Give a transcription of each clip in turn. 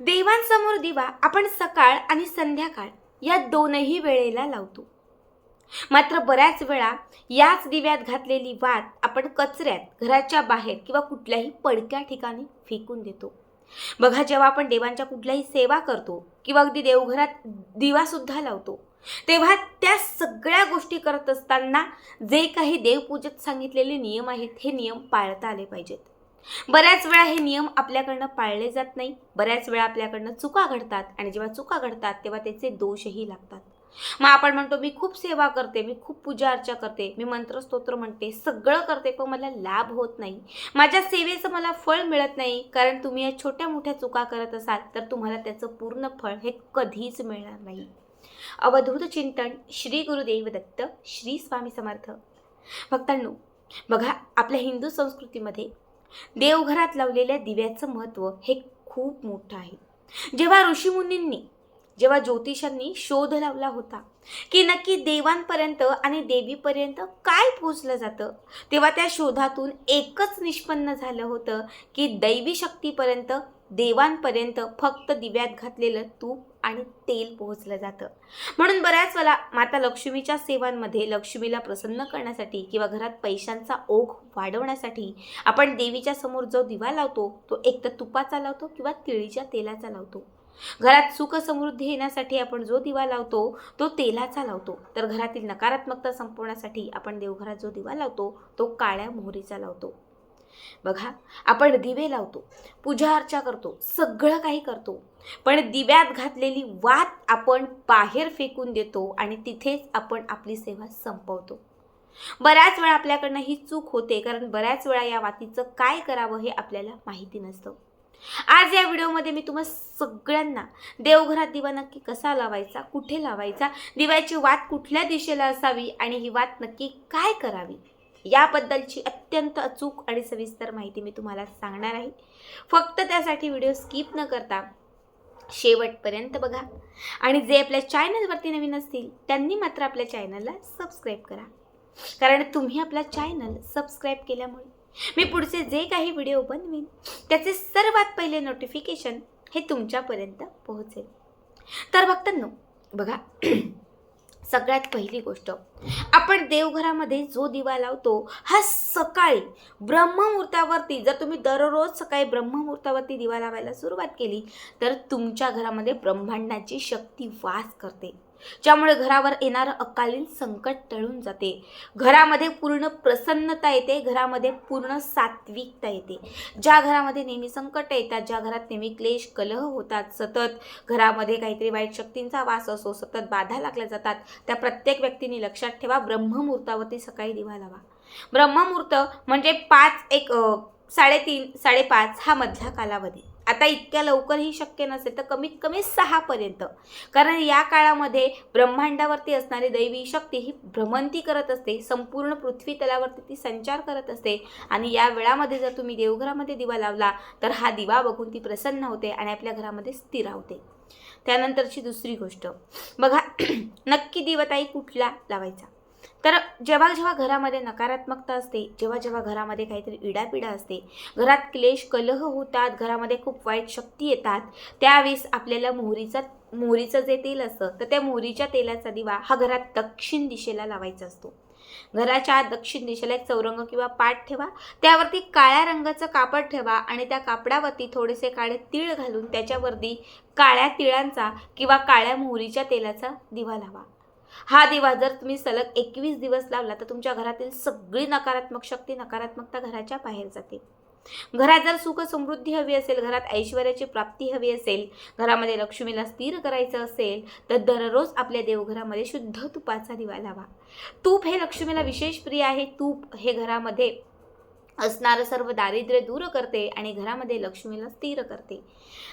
देवांसमोर दिवा आपण सकाळ आणि संध्याकाळ या दोनही वेळेला लावतो. मात्र बऱ्याच वेळा याच दिव्यात घातलेली वात आपण कचऱ्यात घराच्या बाहेर किंवा कुठल्याही पडक्या ठिकाणी फेकून देतो. बघा जेव्हा आपण देवांच्या कुठल्याही सेवा करतो किंवा अगदी देवघरात दिवासुद्धा लावतो तेव्हा त्या सगळ्या गोष्टी करत असताना जे काही देवपूजेत सांगितलेले नियम आहेत हे नियम पाळता आले पाहिजेत. बऱ्याच वेळा हे नियम आपल्याकडनं पाळले जात नाही. बऱ्याच वेळा आपल्याकडनं चुका घडतात आणि जेव्हा चुका घडतात तेव्हा त्याचे दोषही लागतात. मग आपण म्हणतो मी खूप सेवा करते मी खूप पूजा अर्चा करते मी मंत्रस्तोत्र म्हणते सगळं करते पण मला लाभ होत नाही. माझ्या सेवेचं मला फळ मिळत नाही कारण तुम्ही या छोट्या मोठ्या चुका करत असाल तर तुम्हाला त्याचं पूर्ण फळ हे कधीच मिळणार नाही. अवधूत चिंतन श्री गुरुदेव दत्त श्री स्वामी समर्थ. भक्तांनो बघा आपल्या हिंदू संस्कृतीमध्ये देवघरात लावलेल्या दिव्याचं महत्त्व हे खूप मोठं आहे. जेव्हा ऋषीमुनींनी जेव्हा ज्योतिषांनी शोध लावला होता की नक्की देवांपर्यंत आणि देवीपर्यंत काय पोचलं जातं तेव्हा त्या शोधातून एकच निष्पन्न झालं होतं की दैवी शक्तीपर्यंत देवांपर्यंत फक्त दिव्यात घातलेलं तूप आणि तेल पोहोचलं जातं. म्हणून बऱ्याच वेळा माता लक्ष्मीच्या सेवांमध्ये लक्ष्मीला प्रसन्न करण्यासाठी किंवा घरात पैशांचा ओघ वाढवण्यासाठी आपण देवीच्या समोर जो दिवा लावतो तो एक तर तुपाचा लावतो किंवा तिळीच्या तेलाचा लावतो. घरात सुख समृद्धी येण्यासाठी आपण जो दिवा लावतो तो तेलाचा लावतो. तर घरातील नकारात्मकता संपवण्यासाठी आपण देवघरात जो दिवा लावतो तो काळ्या मोहरीचा लावतो. बघा आपण दिवे लावतो पूजा अर्चा करतो सगळं काही करतो पण दिव्यात घातलेली वात आपण बाहेर फेकून देतो आणि तिथेच आपण आपली सेवा संपवतो. बऱ्याच वेळा आपल्याकडनं ही चूक होते कारण बऱ्याच वेळा या वातीचं काय करावं हे आपल्याला माहिती नसतं. आज या व्हिडिओमध्ये मी तुम्हा सगळ्यांना देवघरात दिवा नक्की कसा लावायचा कुठे लावायचा दिव्याची वात कुठल्या दिशेला असावी आणि ही वात नक्की काय करावी याबद्दलची अत्यंत अचूक आणि सविस्तर माहिती मी तुम्हाला सांगणार आहे. फक्त त्यासाठी व्हिडिओ स्किप न करता शेवटपर्यंत बघा. आणि जे आपल्या चॅनलवरती नवीन असतील त्यांनी मात्र आपल्या चॅनलला सबस्क्राईब करा. कारण तुम्ही आपला चॅनल सबस्क्राईब केल्यामुळे मी पुढचे जे काही व्हिडिओ बनवीन त्याचे सर्वात पहिले नोटिफिकेशन हे तुमच्यापर्यंत पोहोचेल. तर बघतांनो बघा. सगळ्यात पहिली गोष्ट. आपण देवघरामध्ये जो दिवा लावतो हा सकाळी ब्रह्ममुहूर्तावरती जर तुम्ही दररोज सकाळी ब्रह्ममुहूर्तावरती दिवा लावायला सुरुवात केली तर तुमच्या घरामध्ये ब्रह्मांडाची शक्ती वास करते. ज्यामुळे घरावर येणारं अकालीन संकट टळून जाते. घरामध्ये पूर्ण प्रसन्नता येते घरामध्ये पूर्ण सात्विकता येते. ज्या घरामध्ये नेहमी संकट येतात ज्या घरात नेहमी क्लेश कलह होतात सतत घरामध्ये काहीतरी वाईट शक्तींचा वास असो सतत बाधा लागल्या जातात त्या प्रत्येक व्यक्तीने लक्षात ठेवा ब्रह्ममुहूर्तावरती सकाळी दिवा लावा. ब्रह्ममुहूर्त म्हणजे पाच एक साडेतीन साडेपाच हा मधला कालावधी. आता इतक्या लवकरही शक्य नसेल तर कमीत कमी सहापर्यंत कारण या काळामध्ये ब्रह्मांडावरती असणारी दैवी शक्ती ही भ्रमंती करत असते संपूर्ण पृथ्वी तलावरती ती संचार करत असते. आणि या वेळामध्ये जर तुम्ही देवघरामध्ये दिवा लावला तर हा दिवा बघून ती प्रसन्न होते आणि आपल्या घरामध्ये स्थिरावते त्यानंतरची दुसरी गोष्ट. बघा नक्की दिवताई कुठला लावायचा? तर जेव्हा जेव्हा घरामध्ये नकारात्मकता असते जेव्हा जेव्हा घरामध्ये काहीतरी इडापिडा असते घरात क्लेश कलह होतात घरामध्ये खूप वाईट शक्ती येतात त्यावेळेस आपल्याला मोहरीचा मोहरीचं जे तेल असतं तर त्या मोहरीच्या तेलाचा दिवा हा घरात दक्षिण दिशेला लावायचा असतो. घराच्या दक्षिण दिशेला एक चौरंग किंवा पाट ठेवा त्यावरती काळ्या रंगाचं कापड ठेवा आणि त्या कापडावरती थोडेसे काळे तीळ घालून त्याच्यावरती काळ्या तिळांचा किंवा काळ्या मोहरीच्या तेलाचा दिवा लावा. हा दिवा जर तुम्ही सलग एकवीस दिवस लावला तर तुमच्या घरातील सगळी नकारात्मक शक्ती नकारात्मकता घराच्या बाहेर जाते. घरात जर सुख समृद्धी हवी असेल घरात ऐश्वर्याची प्राप्ती हवी असेल घरामध्ये लक्ष्मीला स्थिर करायचं असेल तर दररोज आपल्या देवघरामध्ये शुद्ध तुपाचा दिवा लावा. तूप हे लक्ष्मीला विशेष प्रिय आहे. तूप हे घरामध्ये असणारं सर्व दारिद्र्य दूर करते आणि घरामध्ये लक्ष्मीला स्थिर करते.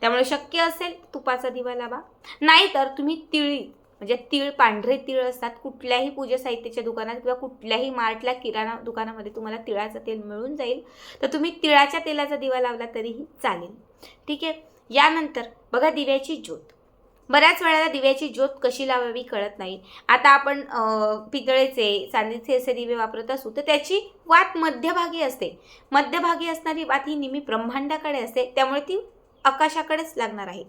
त्यामुळे शक्य असेल तुपाचा दिवा लावा. नाहीतर तुम्ही तिळी म्हणजे तीळ पांढरे तीळ असतात कुठल्याही पूजा साहित्याच्या दुकानात किंवा कुठल्याही मार्टला किराणा दुकानामध्ये तुम्हाला तिळाचं तेल मिळून जाईल. तर तुम्ही तिळाच्या तेलाचा दिवा लावला तरीही चालेल. ठीक आहे? यानंतर बघा दिव्याची ज्योत. बऱ्याच वेळेला दिव्याची ज्योत कशी लावावी कळत नाही. आता आपण पितळेचे चांदीचे असे दिवे वापरत असू तर त्याची वात मध्यभागी असते. मध्यभागी असणारी वात ही नेहमी ब्रह्मांडाकडे असते. त्यामुळे ती आकाशाकडेच लागणार आहे.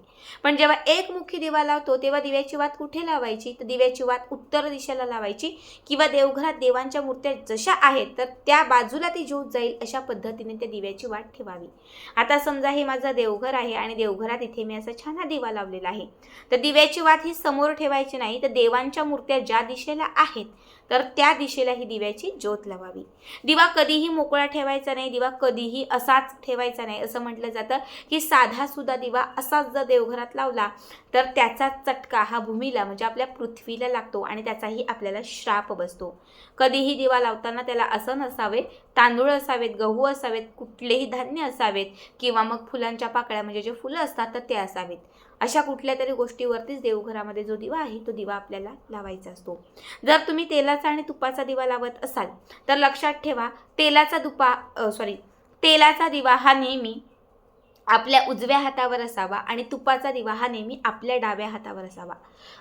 पण जेव्हा एक मुखी दिवा लावतो तेव्हा दिव्याची वात कुठे लावायची? तर दिव्याची वात उत्तर दिशेला लावायची किंवा देवघरात देवांच्या मूर्त्या जशा आहेत तर त्या बाजूला ती ज्योत जाईल अशा पद्धतीने त्या दिव्याची वाट ठेवावी. आता समजा हे माझं देवघर आहे आणि देवघरात इथे मी असा छान हा दिवा लावलेला आहे. तर दिव्याची वात ही समोर ठेवायची नाही तर देवांच्या मूर्त्या ज्या दिशेला आहेत तर त्या दिशेला ही दिव्याची ज्योत लावावी. दिवा कधीही मोकळा ठेवायचा नाही दिवा कधीही असाच ठेवायचा नाही असं म्हटलं जातं की साधा सुद्धा दिवा असाच जर देवघरात लावला तर त्याचा चटका हा भूमीला म्हणजे आपल्या पृथ्वीला लागतो आणि त्याचाही आपल्याला श्राप बसतो. कधीही दिवा लावताना त्याला असं नसावे तांदूळ असावेत गहू असावेत कुठलेही धान्य असावेत किंवा मग फुलांच्या पाकळ्या म्हणजे जे फुलं असतात तर ते असावेत. अशा कुठल्या तरी गोष्टीवरतीच देवघरामध्ये जो दिवा आहे तो दिवा आपल्याला लावायचा असतो. जर तुम्ही तेलाचा आणि तुपाचा दिवा लावत असाल तर लक्षात ठेवा तेलाचा दुपा सॉरी तेलाचा दिवा हा नेहमी आपल्या उजव्या हातावर असावा आणि तुपाचा दिवा हा नेहमी आपल्या डाव्या हातावर असावा.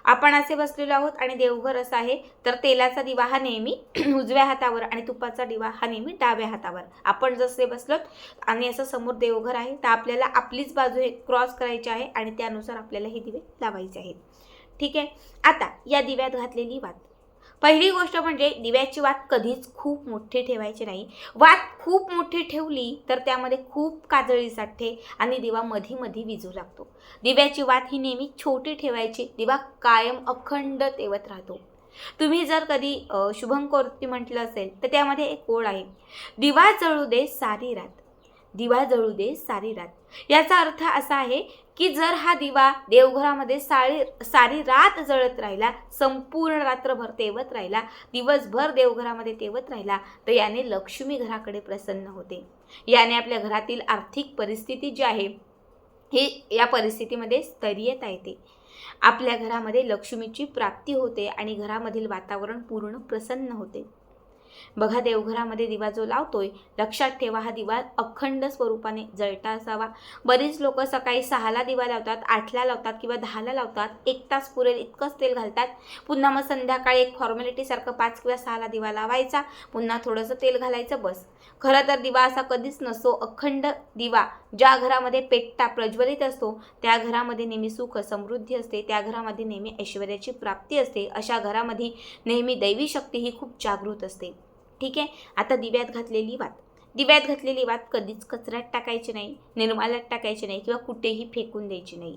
आपण असे बसलेलो आहोत आणि देवघर असं आहे तर तेलाचा दिवा हा नेहमी उजव्या हातावर आणि तुपाचा दिवा हा नेहमी डाव्या हातावर. आपण जसे बसलोत आणि असं समोर देवघर आहे तर आपल्याला आपलीच बाजू हे क्रॉस करायची आहे आणि त्यानुसार आपल्याला हे दिवे लावायचे आहेत. ठीक आहे? आता या दिव्यात घातलेली वात. पहिली गोष्ट म्हणजे दिव्याची वात कधीच खूप मोठी ठेवायची नाही. वात खूप मोठी ठेवली तर त्यामध्ये खूप काजळी साठते आणि दिवा मधी मधी विजू लागतो. दिव्याची वात ही नेहमी छोटी ठेवायची. दिवा कायम अखंड तेवत राहतो. तुम्ही जर कधी अ, शुभंकोर्ती म्हटलं असेल तर त्यामध्ये एक ओळ आहे. दिवा जळू दे सारी रात. दिवा जळू दे सारी रात याचा अर्थ असा आहे की जर हा दिवा देवघरामध्ये सारी सारी रात जळत राहिला संपूर्ण रात्रभर तेवत राहिला दिवसभर देवघरामध्ये तेवत राहिला तर याने लक्ष्मी घराकडे प्रसन्न होते. याने आपल्या घरातील आर्थिक परिस्थिती जी आहे ही या परिस्थितीमध्ये स्थैर्यता येते. आपल्या घरामध्ये लक्ष्मीची प्राप्ती होते आणि घरामधील वातावरण पूर्ण प्रसन्न होते. बघा देवघरामध्ये दिवा जो लावतोय लक्षात ठेवा हा दिवा अखंड स्वरूपाने जळता असावा. बरीच लोक सकाळी सहाला दिवा लावतात आठला लावतात किंवा दहाला लावतात एक तास पुरेल इतकंच तेल घालतात. पुन्हा मग संध्याकाळी एक फॉर्मॅलिटीसारखं पाच किंवा सहाला दिवा लावायचा पुन्हा थोडंसं तेल घालायचं बस. खरं तर दिवा असा कधीच नसतो अखंड दिवा ज्या घरामध्ये पेटता प्रज्वलित असतो त्या घरामध्ये नेहमी सुख समृद्धी असते त्या घरामध्ये नेहमी ऐश्वर्याची प्राप्ती असते अशा घरामध्ये नेहमी दैवी शक्ती ही खूप जागृत असते. ठीक आहे? आता दिव्यात घातलेली वात. दिव्यात घातलेली वात कधीच कचऱ्यात टाकायची नाही निर्माल्यात टाकायची नाही किंवा कुठेही फेकून द्यायची नाही.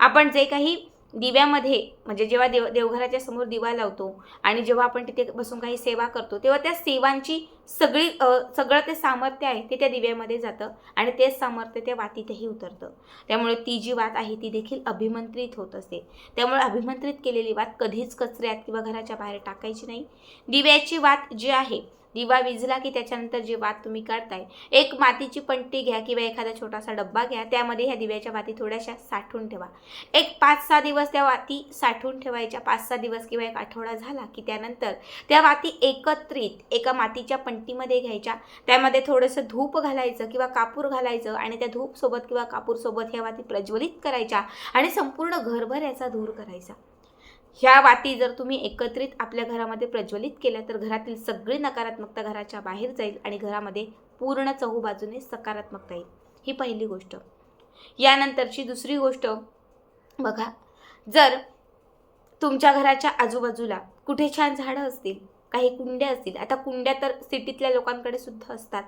आपण जे काही दिव्यामध्ये म्हणजे जेव्हा देव देवघराच्या समोर दिवा लावतो आणि जेव्हा आपण तिथे बसून काही सेवा करतो तेव्हा त्या सेवांची सगळी सगळं ते सामर्थ्य आहे ते त्या दिव्यामध्ये जातं आणि तेच सामर्थ्य त्या वातीतही उतरतं. त्यामुळे ती जी वात आहे ती देखील अभिमंत्रित होत असते. त्यामुळे अभिमंत्रित केलेली वात कधीच कचऱ्यात किंवा घराच्या बाहेर टाकायची नाही. दिव्याची वात जी आहे दिवा विझला की त्याच्यानंतर जी वात तुम्ही काढताय एक मातीची पंटी घ्या किंवा एखादा छोटासा डब्बा घ्या त्यामध्ये ह्या दिव्याच्या वाती थोड्याशा साठवून ठेवा. एक पाच सहा दिवस त्या वाती साठवून ठेवायच्या. पाच सहा दिवस किंवा एक आठवडा झाला की त्यानंतर त्या वाती एकत्रित एका मातीच्या पंटीमध्ये घ्यायच्या. त्यामध्ये थोडंसं धूप घालायचं किंवा कापूर घालायचं आणि त्या धूपसोबत किंवा कापूरसोबत ह्या वाती प्रज्वलित करायच्या आणि संपूर्ण घरभर याचा धूर करायचा. ह्या वाती जर तुम्ही एकत्रित आपल्या घरामध्ये प्रज्वलित केल्या तर घरातील सगळी नकारात्मकता घराच्या बाहेर जाईल आणि घरामध्ये पूर्ण चहूबाजूने सकारात्मकता येईल. ही पहिली गोष्ट. यानंतरची दुसरी गोष्ट बघा जर तुमच्या घराच्या आजूबाजूला कुठे छान झाडं असतील काही कुंड्या असतील. आता कुंड्या तर सिटीतल्या लोकांकडे सुद्धा असतात.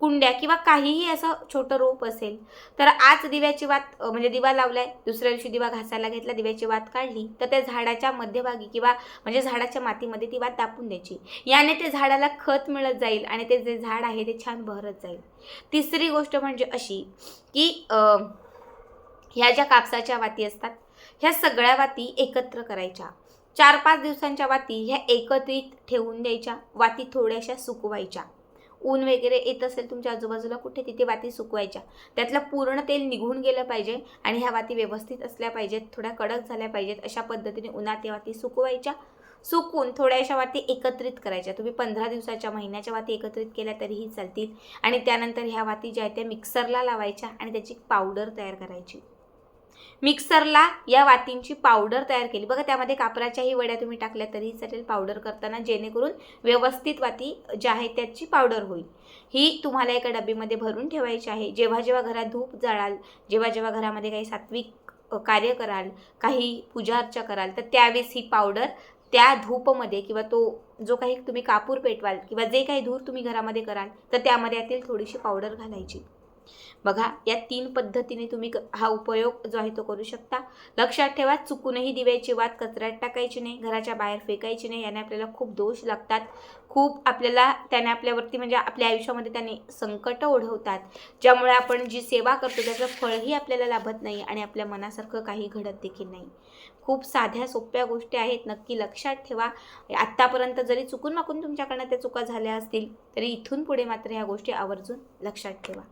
कुंड्या किंवा काहीही असं छोटं रोप असेल तर आज दिव्याची वात म्हणजे दिवा लावलाय दुसऱ्या दिवशी दिवा घासायला घेतला दिव्याची वात काढली तर त्या झाडाच्या मध्यभागी किंवा म्हणजे झाडाच्या मातीमध्ये ती वात दापून द्यायची. याने ते झाडाला खत मिळत जाईल आणि ते जे झाड आहे ते छान बहरत जाईल. तिसरी गोष्ट म्हणजे अशी की ह्या ज्या कापसाच्या वाती असतात ह्या सगळ्या वाती एकत्र करायच्या. चार पाच दिवसांच्या वाती ह्या एकत्रित ठेवून द्यायच्या. वाती थोड्याशा सुकवायच्या. ऊन वगैरे येत असेल तुमच्या आजूबाजूला कुठे तिथे वाती सुकवायच्या. त्यातलं पूर्ण तेल निघून गेलं पाहिजे आणि ह्या वाती व्यवस्थित असल्या पाहिजेत थोड्या कडक झाल्या पाहिजेत अशा पद्धतीने उन्हात या वाती सुकवायच्या. सुकून थोड्याशा वाती एकत्रित करायच्या. तुम्ही पंधरा दिवसाच्या महिन्याच्या वाती एकत्रित केल्या तरीही चालतील. आणि त्यानंतर ह्या वाती ज्या आहेत त्या मिक्सरला लावायच्या आणि त्याची पावडर तयार करायची. मिक्सरला या वातींची पावडर तयार केली. बघा त्यामध्ये कापराच्याही वड्या तुम्ही टाकल्या तरीही चालेल पावडर करताना जेणेकरून व्यवस्थित वाती ज्या आहेत त्याची पावडर होईल. ही तुम्हाला एका डबीमध्ये भरून ठेवायची आहे. जेव्हा जेव्हा घरात धूप जाळाल जेव्हा जेव्हा घरामध्ये काही सात्विक कार्य कराल काही पूजा अर्चा कराल तर त्यावेळेस ही पावडर त्या धूपमध्ये किंवा तो जो काही तुम्ही कापूर पेटवाल किंवा जे काही धूर तुम्ही घरामध्ये कराल तर त्यामध्ये यातील थोडीशी पावडर घालायची. बघा या तीन पद्धतीने तुम्ही क- हा उपयोग जो आहे तो करू शकता. लक्षात ठेवा चुकूनही दिव्याची वात कचऱ्यात टाकायची नाही घराच्या बाहेर फेकायची नाही याने आपल्याला खूप दोष लागतात. खूप आपल्याला त्याने आपल्यावरती म्हणजे आपल्या आयुष्यामध्ये त्याने संकट ओढवतात. ज्यामुळे आपण जी सेवा करतो त्याचं फळही आपल्याला लाभत नाही आणि आपल्या मनासारखं काही घडत देखील नाही. खूप साध्या सोप्या गोष्टी आहेत. नक्की लक्षात ठेवा. आत्तापर्यंत जरी चुकून माकून तुमच्याकडनं त्या चुका झाल्या असतील तरी इथून पुढे मात्र ह्या गोष्टी आवर्जून लक्षात ठेवा.